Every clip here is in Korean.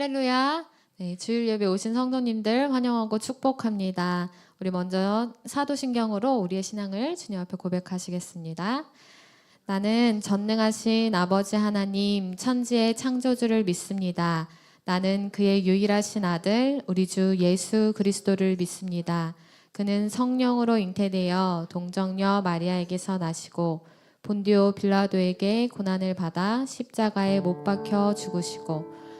할렐루야. 네, 주일 예배 오신 성도님들 환영하고 축복합니다. 우리 먼저 사도신경으로 우리의 신앙을 주님 앞에 고백하시겠습니다. 나는 전능하신 아버지 하나님 천지의 창조주를 믿습니다. 나는 그의 유일하신 아들 우리 주 예수 그리스도를 믿습니다. 그는 성령으로 잉태되어 동정녀 마리아에게서 나시고 본디오 빌라도에게 고난을 받아 십자가에 못 박혀 죽으시고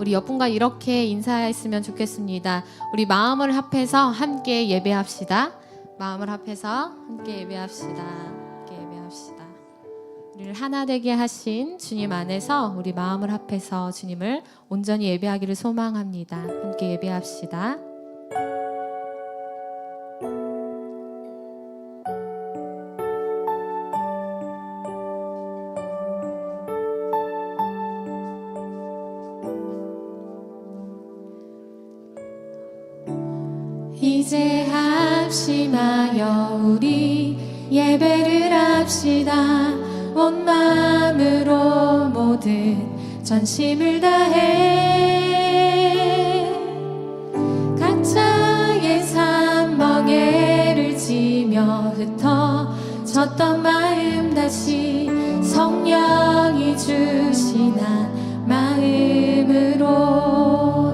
우리 옆분과 이렇게 인사했으면 좋겠습니다. 우리 마음을 합해서 함께 예배합시다. 마음을 합해서 함께 예배합시다. 함께 예배합시다. 우리를 하나 되게 하신 주님 안에서 우리 마음을 합해서 주님을 온전히 예배하기를 소망합니다. 함께 예배합시다. 합심하여 우리 예배를 합시다. 온 마음으로 모든 전심을 다해. 각자의 삶 멍에를 지며 흩어졌던 마음 다시 성령이 주시나 마음으로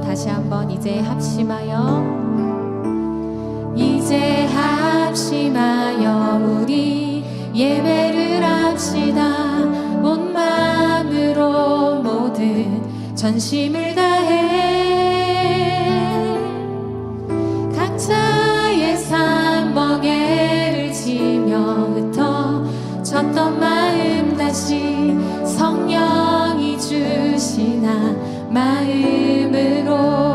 다시 한번 이제 합심하여 예배를 합시다. 온 마음으로 모든 전심을 다해. 각자의 삶 멍에를 지며 흩어졌던 마음 다시 성령이 주시나 마음으로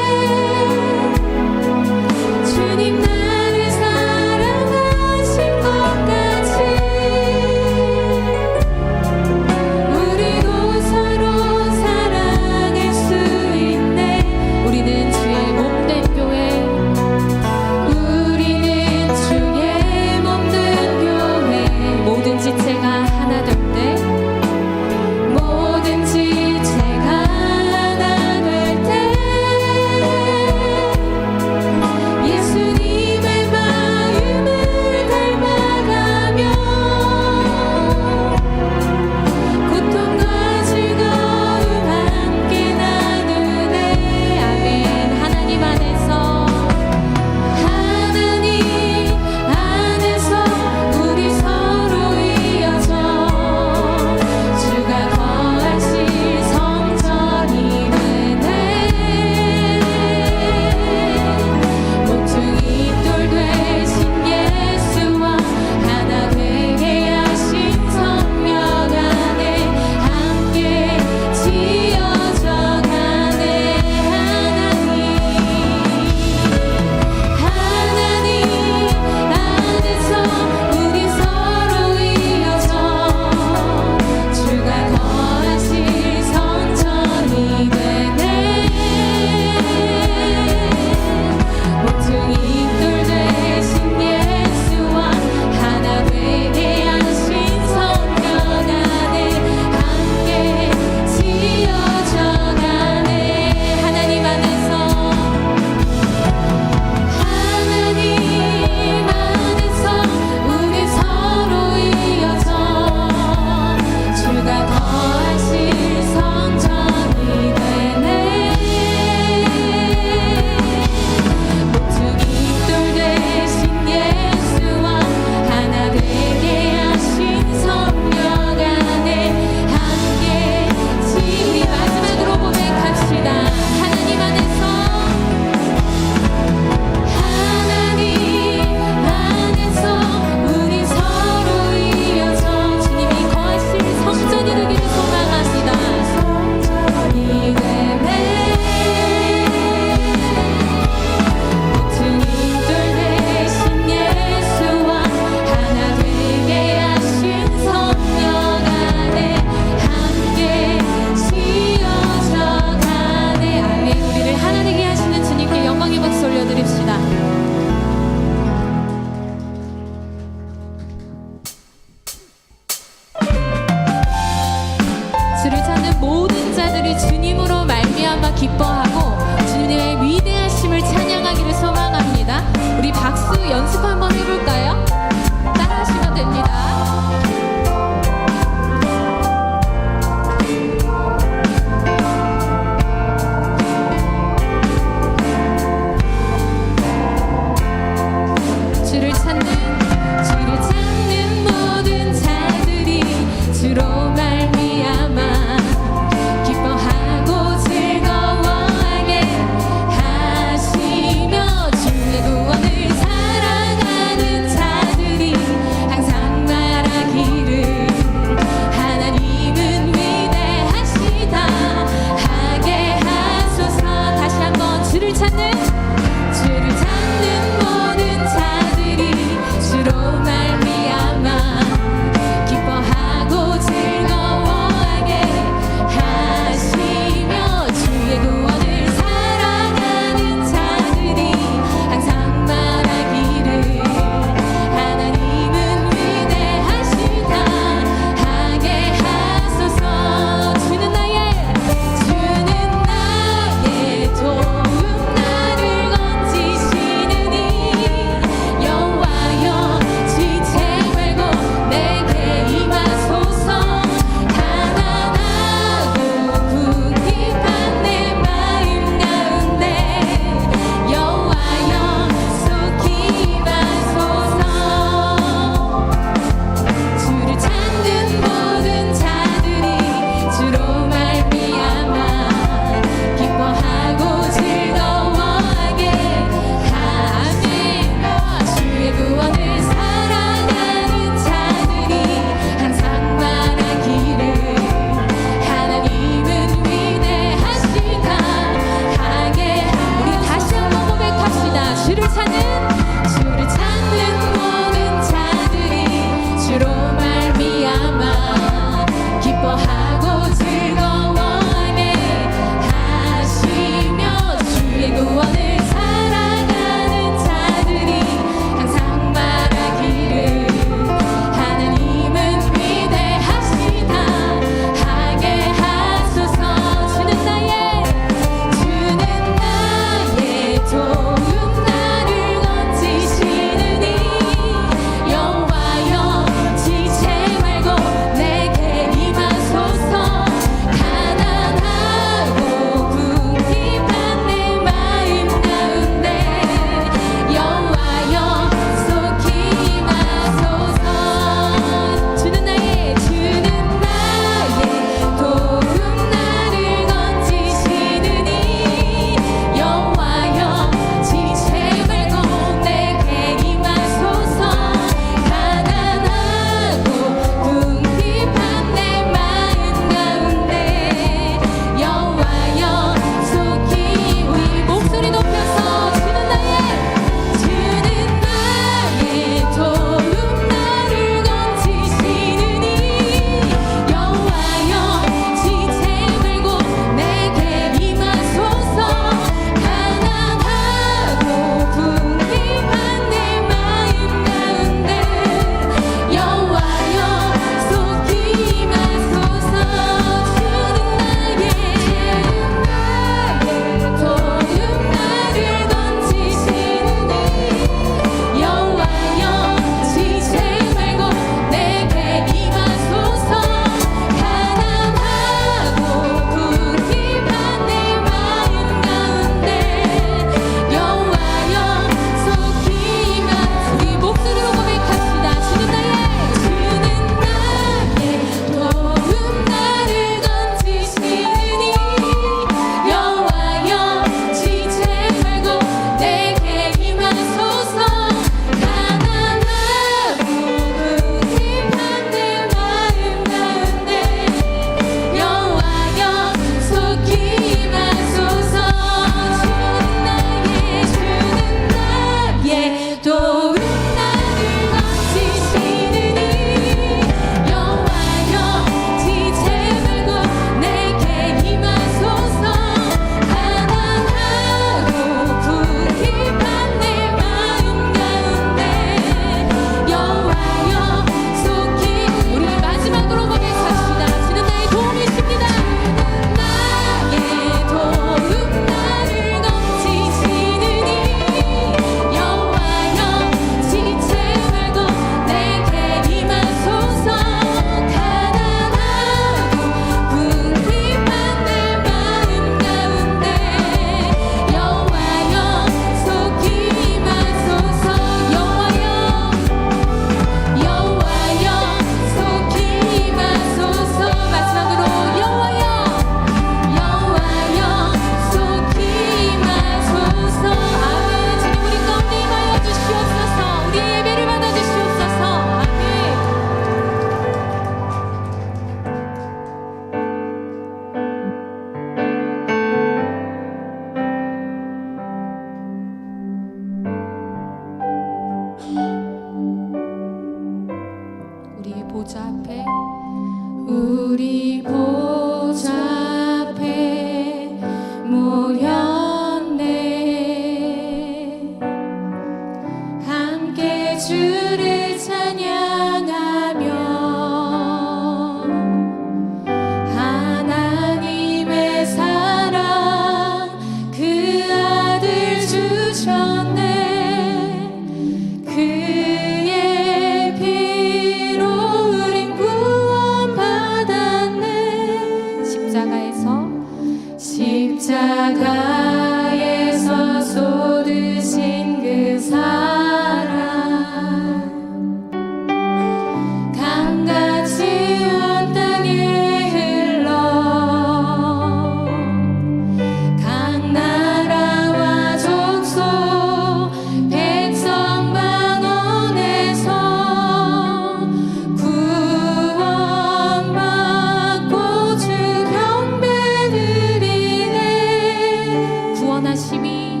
しみ